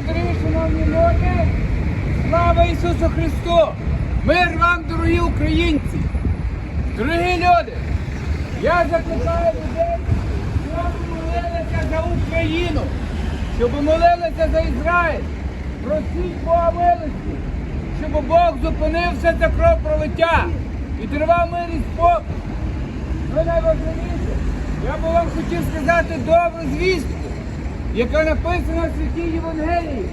дня, шановні люди! Слава Ісусу Христу! Мир вам, дорогі українці! Дорогі люди! Я закликаю людей, щоб молилися за Україну, щоб молилися за Ізраїль. Просіть Бога милості, щоб Бог зупинив все це кров пролиття і тривав мир і спокій. Ну найважливіше, я би вам хотів сказати добру звістку, яка написана в святій Євангелії.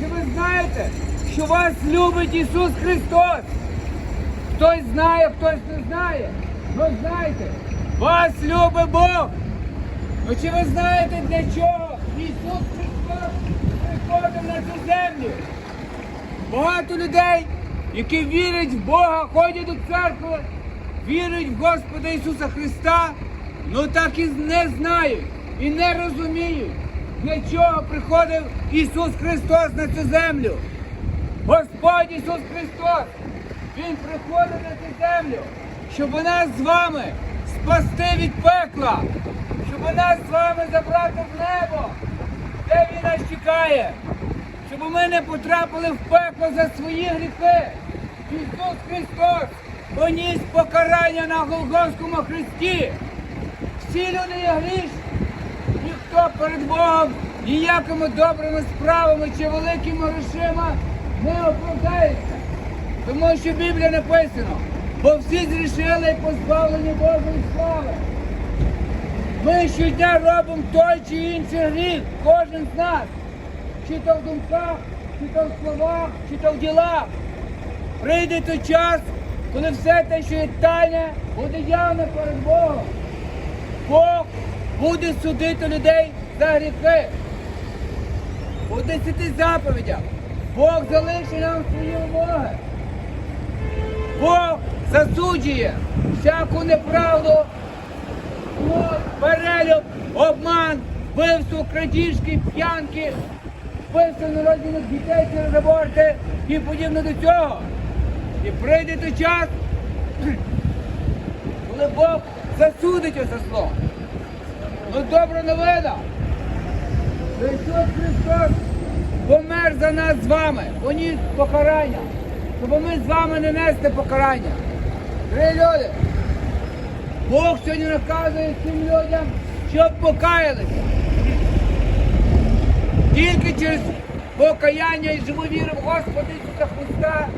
Чи ви знаєте, що вас любить Ісус Христос? Хтось знає, хтось не знає. Ну знайте, вас любить Бог. Ну чи ви знаєте для чого Ісус Христос приходив на цю землю? Багато людей, які вірять в Бога, ходять до церкви, вірять в Господа Ісуса Христа, ну так і не знають і не розуміють, для чого приходив Ісус Христос на цю землю. Господь Ісус Христос, Він приходить на цю землю, щоб нас з вами спасти від пекла, щоб нас з вами забрати в небо, де Він нас чекає, щоб ми не потрапили в пекло за свої гріхи. Ісус Христос поніс покарання на Голгофському хресті. Всі люди є грішні. Ніхто перед Богом ніякими добрими справами чи великими грошима не оправдається. Тому що в Біблії написано, бо всі зрішили і позбавлені Божої слави. Ми щодня робимо той чи інший гріх, кожен з нас. Чи то в думках, чи то в словах, чи то в ділах. Прийде той час, коли все те, що є тайне, буде явне перед Богом. Бог буде судити людей за гріхи. У десяти заповідях Бог залишить нам свої вимоги. Бог засуджує всяку неправду, перелюб, обман, вбивство, крадіжки, п'янки, вбивство народжених дітей через аборти і подібне до цього. І прийде той час, коли Бог засудить оце зло. Ну добра новина. Ісус Христос помер за нас з вами, поніс покарання, щоб ми з вами не нести покарання. Три люди. Бог сьогодні наказує цим людям, щоб покаялися. Тільки через покаяння і живу віру в Господа Ісуса Христа,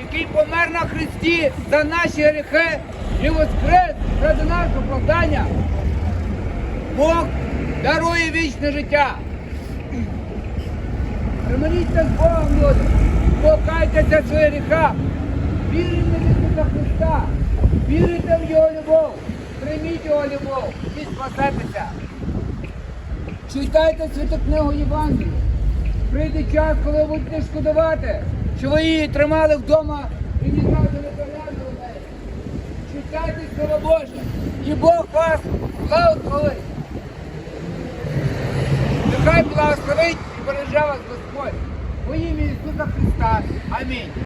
який помер на Христі за наші гріхи і воскрес ради нашого оправдання. Бог дарує вічне життя. Примиріться з Богом, люди, покайтеся в своїх вірите в Ісуса Христа, вірите в Його любов, прийміть Його любов і спасетеся. Читайте святу книгу Євангелію. Прийде час, коли будете шкодувати, що ви її тримали вдома і ні разу не поглянули неї. Читайте Слово Боже, і Бог вас благословить. Благословить і береже вас Господь. Во ім'я Ісуса Христа. Амінь.